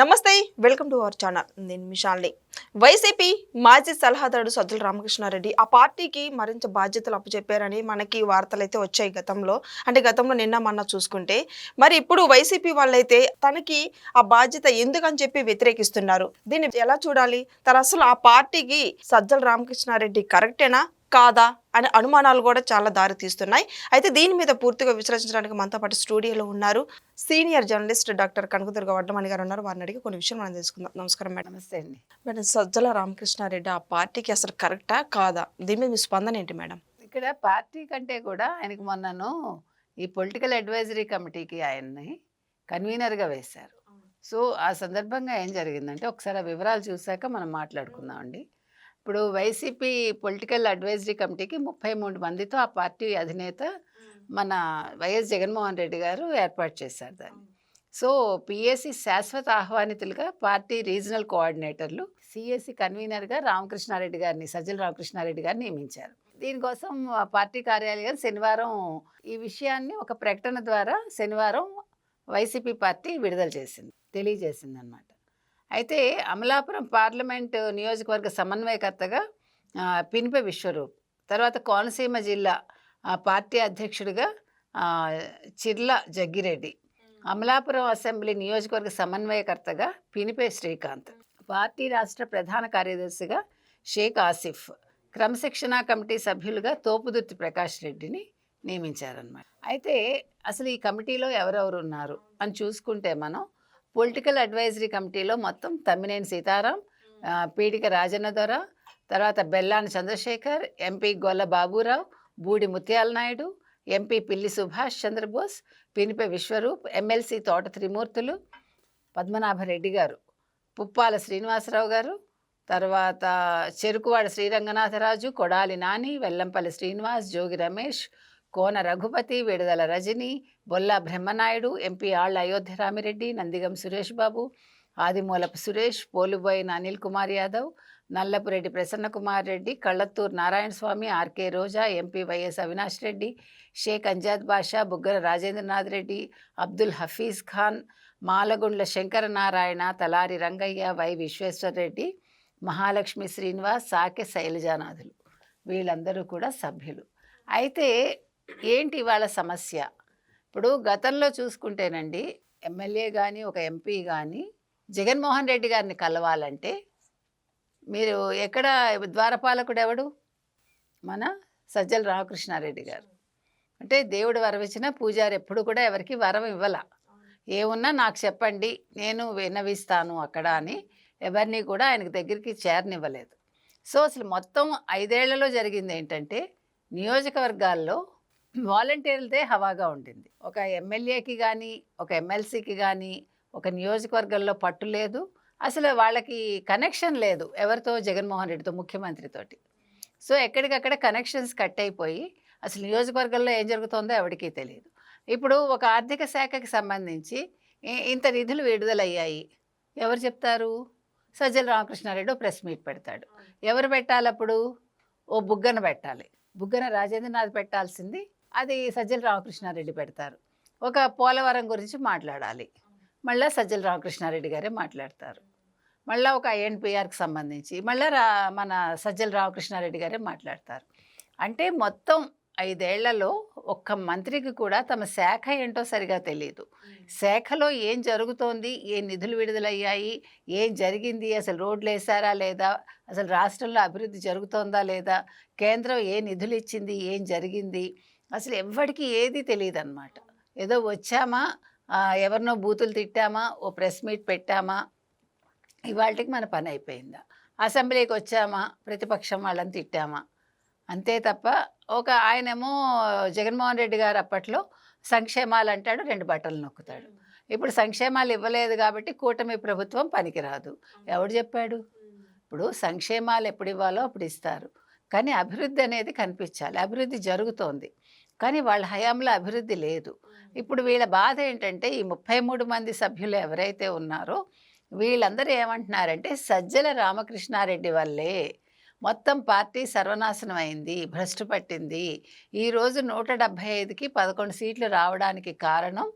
నమస్తే welcome to our channel. నేను మిషాల్ని YCP మాజీ సలహాదారుడు సజ్జల రామకృష్ణారెడ్డి ఆ పార్టీకి మరింత బాధ్యతలు అప్పచెప్పారని మనకి వార్తలు అయితే వచ్చాయి గతంలో. అంటే గతంలో నిన్న మొన్న చూసుకుంటే మరి ఇప్పుడు వైసీపీ వాళ్ళైతే తనకి ఆ బాధ్యత ఎందుకని చెప్పి వ్యతిరేకిస్తున్నారు. దీన్ని ఎలా చూడాలి? తన అసలు ఆ పార్టీకి సజ్జల రామకృష్ణారెడ్డి కరెక్టేనా? కాదా అనే అనుమానాలు కూడా చాలా దారి తీస్తున్నాయి అయితే దీని మీద పూర్తిగా విశ్లేషించడానికి మనతో పాటు స్టూడియోలో ఉన్నారు senior journalist doctor Kanakadurga Vaddamani garu ఉన్నారు. వారిని అడిగి కొన్ని విషయాలు మనం తెలుసుకుందాం. నమస్కారం మేడం. నమస్తే అండి. మేడం సజ్జల రామకృష్ణారెడ్డి ఆ పార్టీకి అసలు కరెక్టా కాదా? దీని మీద మీ స్పందన ఏంటి మేడం? ఇక్కడ పార్టీ కంటే కూడా ఆయనకు మొన్నను ఈ పొలిటికల్ అడ్వైజరీ కమిటీకి ఆయన్ని కన్వీనర్గా వేశారు. సో ఆ సందర్భంగా ఏం జరిగిందంటే ఒకసారి ఆ వివరాలు చూశాక మనం మాట్లాడుకుందామండి. ఇప్పుడు వైసీపీ పొలిటికల్ అడ్వైజరీ కమిటీకి ముప్పై మూడు మందితో ఆ పార్టీ అధినేత మన వైఎస్ జగన్మోహన్ రెడ్డి గారు ఏర్పాటు చేశారు దాన్ని. సో పిఎస్సి శాశ్వత ఆహ్వానితులుగా పార్టీ రీజనల్ కోఆర్డినేటర్లు సిఎస్సి కన్వీనర్గా రామకృష్ణారెడ్డి గారిని సజ్జల రామకృష్ణారెడ్డి గారిని నియమించారు. దీనికోసం ఆ పార్టీ కార్యాలయం శనివారం ఈ విషయాన్ని ఒక ప్రకటన ద్వారా శనివారం వైసీపీ పార్టీ విడుదల చేసింది తెలియజేసింది అనమాట అయితే అమలాపురం పార్లమెంట్ నియోజకవర్గ సమన్వయకర్తగా పినిపే విశ్వరూప్ తర్వాత కోనసీమ జిల్లా పార్టీ అధ్యక్షుడిగా చిర్ల జగ్గిరెడ్డి అమలాపురం అసెంబ్లీ నియోజకవర్గ సమన్వయకర్తగా పినిపే శ్రీకాంత్ పార్టీ రాష్ట్ర ప్రధాన కార్యదర్శిగా షేక్ ఆసిఫ్ క్రమశిక్షణా కమిటీ సభ్యులుగా తోపుదుర్తి ప్రకాష్ రెడ్డిని నియమించారనమాట అయితే అసలు ఈ కమిటీలో ఎవరెవరు ఉన్నారు అని చూసుకుంటే మనం పొలిటికల్ అడ్వైజరీ కమిటీలో మొత్తం తమ్మినేని సీతారాం పీడిక రాజన్న దొర తర్వాత Bellani Chandrasekhar MP Golla Baburao Budi Mutyala Naidu MP Pilli Subhash Chandrabose Pinipe Viswarup MLC Thota Trimurthulu Padmanabha Reddy గారు పుప్పాల శ్రీనివాసరావు గారు తర్వాత చెరుకువాడ శ్రీరంగనాథరాజు కొడాలి నాని వెల్లంపల్లి శ్రీనివాస్ జోగి రమేష్ కోన రఘుపతి విడుదల Rajani Bolla Brahmanaidu MP Alla Ayodhya Ramireddy Nandigam Suresh Babu Adimulapu Suresh Polubhoina Anil Kumar Yadav Nallapureddy Prasanna Kumar Reddy Kalathur Narayana Swamy RK Roja MP YS Avinash Reddy Sheikh Amjad Basha Buggana Rajendranath Reddy Abdul Hafeez Khan Malagundla Sankara Narayana Talari Rangaiah Y Visweswar Reddy Mahalakshmi Srinivas Sake శైలజానాథులు. వీళ్ళందరూ కూడా సభ్యులు. అయితే ఏంటి ఇవాళ సమస్య? ఇప్పుడు గతంలో చూసుకుంటేనండి MLA కానీ ఒక ఎంపీ కానీ జగన్మోహన్ రెడ్డి గారిని కలవాలంటే మీరు ఎక్కడ ద్వారపాలకుడు ఎవడు మన సజ్జల రామకృష్ణారెడ్డి గారు. అంటే దేవుడు వరవిచ్చిన పూజారి ఎప్పుడు కూడా ఎవరికి వరం ఇవ్వాల. ఏమున్నా నాకు చెప్పండి నేను విన్నవిస్తాను అక్కడ అని ఎవరిని కూడా ఆయనకు దగ్గరికి చేరనివ్వలేదు. సో అసలు మొత్తం ఐదేళ్ళలో జరిగింది ఏంటంటే నియోజకవర్గాల్లో వాలంటీర్లదే హవాగా ఉండింది. ఒక ఎమ్మెల్యేకి కానీ ఒక ఎమ్మెల్సీకి కానీ ఒక నియోజకవర్గంలో పట్టు లేదు. అసలు వాళ్ళకి కనెక్షన్ లేదు ఎవరితో? జగన్మోహన్ రెడ్డితో ముఖ్యమంత్రితోటి సో ఎక్కడికక్కడ కనెక్షన్స్ కట్ అయిపోయి అసలు నియోజకవర్గంలో ఏం జరుగుతుందో ఎవరికీ తెలియదు ఇప్పుడు ఒక ఆర్థిక శాఖకి సంబంధించి ఇంత నిధులు విడుదలయ్యాయి. ఎవరు చెప్తారు? సజ్జల రామకృష్ణారెడ్డి ప్రెస్ మీట్ పెడతాడు. ఎవరు పెట్టాలప్పుడు? ఓ బుగ్గన పెట్టాలి. బుగ్గన రాజేంద్రనాథ్ పెట్టాల్సింది అది సజ్జల రామకృష్ణారెడ్డి పెడతారు. ఒక పోలవరం గురించి మాట్లాడాలి. మళ్ళీ సజ్జల రామకృష్ణారెడ్డి గారే మాట్లాడతారు. మళ్ళీ ఒక ఐఎన్పిఆర్కి సంబంధించి మళ్ళీ రా మన సజ్జల రామకృష్ణారెడ్డి గారే మాట్లాడతారు. అంటే మొత్తం ఐదేళ్ళలో ఒక్క మంత్రికి కూడా తమ శాఖ ఏంటో సరిగా తెలియదు శాఖలో ఏం జరుగుతోంది ఏ నిధులు విడుదలయ్యాయి ఏం జరిగింది అసలు రోడ్లు వేసారా లేదా అసలు రాష్ట్రంలో అభివృద్ధి జరుగుతోందా లేదా కేంద్రం ఏ నిధులు ఇచ్చింది ఏం జరిగింది అసలు ఎవ్వడికి ఏది తెలియదు అనమాట ఏదో వచ్చామా ఎవరినో బూతులు తిట్టామా ఓ ప్రెస్ మీట్ పెట్టామా ఇవాళకి మన పని అయిపోయిందా. అసెంబ్లీకి వచ్చామా ప్రతిపక్షం వాళ్ళని తిట్టామా. అంతే తప్ప ఒక ఆయనేమో జగన్మోహన్ రెడ్డి గారు అప్పట్లో సంక్షేమాలు అంటాడు రెండు బట్టలు నొక్కుతాడు. ఇప్పుడు సంక్షేమాలు ఇవ్వలేదు కాబట్టి కూటమి ప్రభుత్వం పనికిరాదు. ఎవడు చెప్పాడు? ఇప్పుడు సంక్షేమాలు ఎప్పుడు ఇవ్వాలో అప్పుడు ఇస్తారు. కానీ అభివృద్ధి అనేది కనిపించాలి. అభివృద్ధి జరుగుతోంది. కానీ వాళ్ళ హయాంలో అభివృద్ధి లేదు. ఇప్పుడు వీళ్ళ బాధ ఏంటంటే ఈ ముప్పై మూడు మంది సభ్యులు ఎవరైతే ఉన్నారో వీళ్ళందరూ ఏమంటున్నారంటే సజ్జల రామకృష్ణారెడ్డి వల్లే మొత్తం పార్టీ సర్వనాశనం అయింది భ్రష్టు పట్టింది. ఈరోజు నూట డెబ్భై ఐదుకి పదకొండు సీట్లు రావడానికి కారణం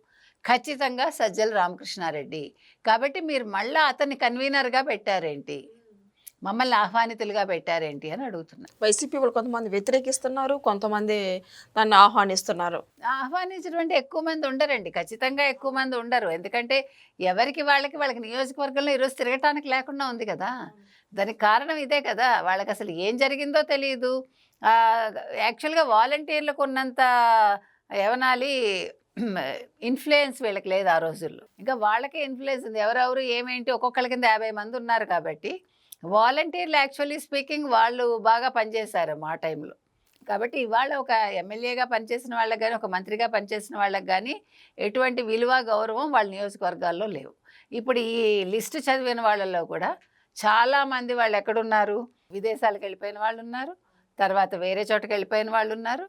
ఖచ్చితంగా సజ్జల రామకృష్ణారెడ్డి. కాబట్టి మీరు మళ్ళా అతన్ని కన్వీనర్గా పెట్టారేంటి? మమ్మల్ని ఆహ్వానితులుగా పెట్టారేంటి అని అడుగుతున్నా. వైసీపీ వాళ్ళు కొంతమంది వ్యతిరేకిస్తున్నారు కొంతమంది దాన్ని ఆహ్వానిస్తున్నారు. ఆహ్వానించడం అంటే ఎక్కువ మంది ఉండరండి. ఖచ్చితంగా ఎక్కువ మంది ఉండరు. ఎందుకంటే ఎవరికి వాళ్ళకి వాళ్ళకి నియోజకవర్గంలో ఈరోజు తిరగటానికి లేకుండా ఉంది కదా. దానికి కారణం ఇదే కదా. వాళ్ళకి అసలు ఏం జరిగిందో తెలియదు యాక్చువల్గా వాలంటీర్లకు ఉన్నంత ఏమనాలి ఇన్ఫ్లుయెన్స్ వీళ్ళకి లేదు ఆ రోజుల్లో. ఇంకా వాళ్ళకే ఇన్ఫ్లుయెన్స్ ఉంది. ఎవరెవరు ఏమేంటి ఒక్కొక్కరి కింద యాభై మంది ఉన్నారు కాబట్టి వాలంటీర్లు యాక్చువల్లీ స్పీకింగ్ వాళ్ళు బాగా పనిచేశారు మా టైంలో. కాబట్టి ఇవాళ ఒక ఎమ్మెల్యేగా పనిచేసిన వాళ్ళకి కానీ ఒక మంత్రిగా పనిచేసిన వాళ్ళకి కానీ ఎటువంటి విలువ గౌరవం వాళ్ళ నియోజకవర్గాల్లో లేవు. ఇప్పుడు ఈ లిస్టు చదివిన వాళ్ళల్లో కూడా చాలామంది వాళ్ళు ఎక్కడున్నారు? విదేశాలకు వెళ్ళిపోయిన వాళ్ళు ఉన్నారు. తర్వాత వేరే చోటకి వెళ్ళిపోయిన వాళ్ళు ఉన్నారు.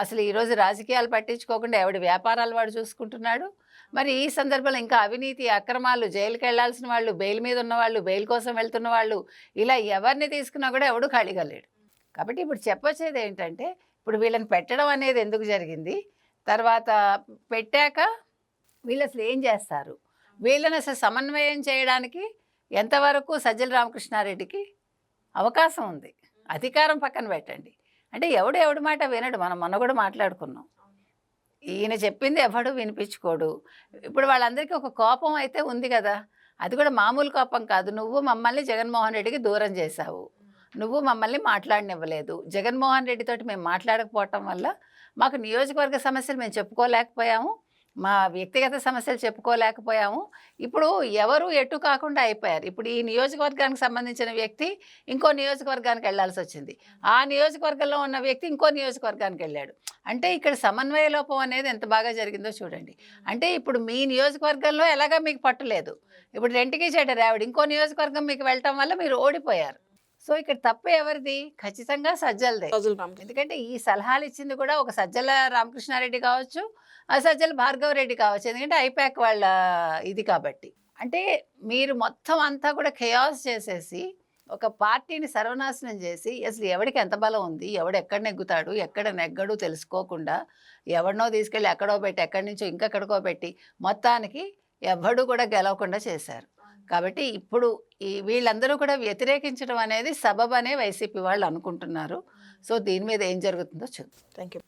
అసలు ఈరోజు రాజకీయాలు పట్టించుకోకుండా ఎవడి వ్యాపారాలు వాడు చూసుకుంటున్నాడు? మరి ఈ సందర్భంలో ఇంకా అవినీతి అక్రమాలు జైలుకి వెళ్ళాల్సిన వాళ్ళు బెయిల్ మీద ఉన్న వాళ్ళు బెయిల్ కోసం వెళ్తున్న వాళ్ళు ఇలా ఎవరిని తీసుకున్నా కూడా ఎవడు ఖాళీగా లేడు. కాబట్టి ఇప్పుడు చెప్పొచ్చేది ఏంటంటే ఇప్పుడు వీళ్ళని పెట్టడం అనేది ఎందుకు జరిగింది? తర్వాత పెట్టాక వీళ్ళు అసలు ఏం చేస్తారు? వీళ్ళని అసలు సమన్వయం చేయడానికి ఎంతవరకు సజ్జల రామకృష్ణారెడ్డికి అవకాశం ఉంది? అధికారం పక్కన పెట్టండి. అంటే ఎవడు ఎవడి మాట వినడు. మనం మొన్న కూడా మాట్లాడుకున్నాం. ఈయన చెప్పింది ఎవడు వినిపించుకోడు. ఇప్పుడు వాళ్ళందరికీ ఒక కోపం అయితే ఉంది కదా. అది కూడా మామూలు కోపం కాదు. నువ్వు మమ్మల్ని జగన్మోహన్ రెడ్డికి దూరం చేశావు. నువ్వు మమ్మల్ని మాట్లాడనివ్వలేదు. జగన్మోహన్ రెడ్డితోటి మేము మాట్లాడకపోవటం వల్ల మాకు నియోజకవర్గ సమస్యలు మేము చెప్పుకోలేకపోయాము. మా వ్యక్తిగత సమస్యలు చెప్పుకోలేకపోయాము. ఇప్పుడు ఎవరు ఎటు కాకుండా అయిపోయారు. ఇప్పుడు ఈ నియోజకవర్గానికి సంబంధించిన వ్యక్తి ఇంకో నియోజకవర్గానికి వెళ్ళాల్సి వచ్చింది. ఆ నియోజకవర్గంలో ఉన్న వ్యక్తి ఇంకో నియోజకవర్గానికి వెళ్ళాడు. అంటే ఇక్కడ సమన్వయ లోపం అనేది ఎంత బాగా జరిగిందో చూడండి. అంటే ఇప్పుడు మీ నియోజకవర్గంలో ఎలాగా మీకు పట్టులేదు ఇప్పుడు రెంటికి చెడ్డారు. ఆవిడ ఇంకో నియోజకవర్గం మీకు వెళ్ళటం వల్ల మీరు ఓడిపోయారు. సో ఇక్కడ తప్పు ఎవరిది? ఖచ్చితంగా సజ్జలదే. ఎందుకంటే ఈ సలహాలు ఇచ్చింది కూడా ఒక సజ్జల రామకృష్ణారెడ్డి కావచ్చు సజ్జల భార్గవ రెడ్డి కావచ్చు. ఎందుకంటే ఐపాక్ వాళ్ళ ఇది కాబట్టి. అంటే మీరు మొత్తం అంతా కూడా ఖయాస్ చేసేసి ఒక పార్టీని సర్వనాశనం చేసి అసలు ఎవడికి ఎంత బలం ఉంది? ఎవడు ఎక్కడ నెగ్గుతాడు? ఎక్కడ నెగ్గడు తెలుసుకోకుండా ఎవడినో తీసుకెళ్ళి ఎక్కడో పెట్టి ఎక్కడి నుంచో ఇంకెక్కడికో పెట్టి మొత్తానికి ఎవడు కూడా గెలవకుండా చేశారు. కాబట్టి ఇప్పుడు ఈ వీళ్ళందరూ కూడా వ్యతిరేకించడం అనేది సబబ్ అనే వైసీపీ వాళ్ళు అనుకుంటున్నారు. సో దీని మీద ఏం జరుగుతుందో చూద్దాం. Thank you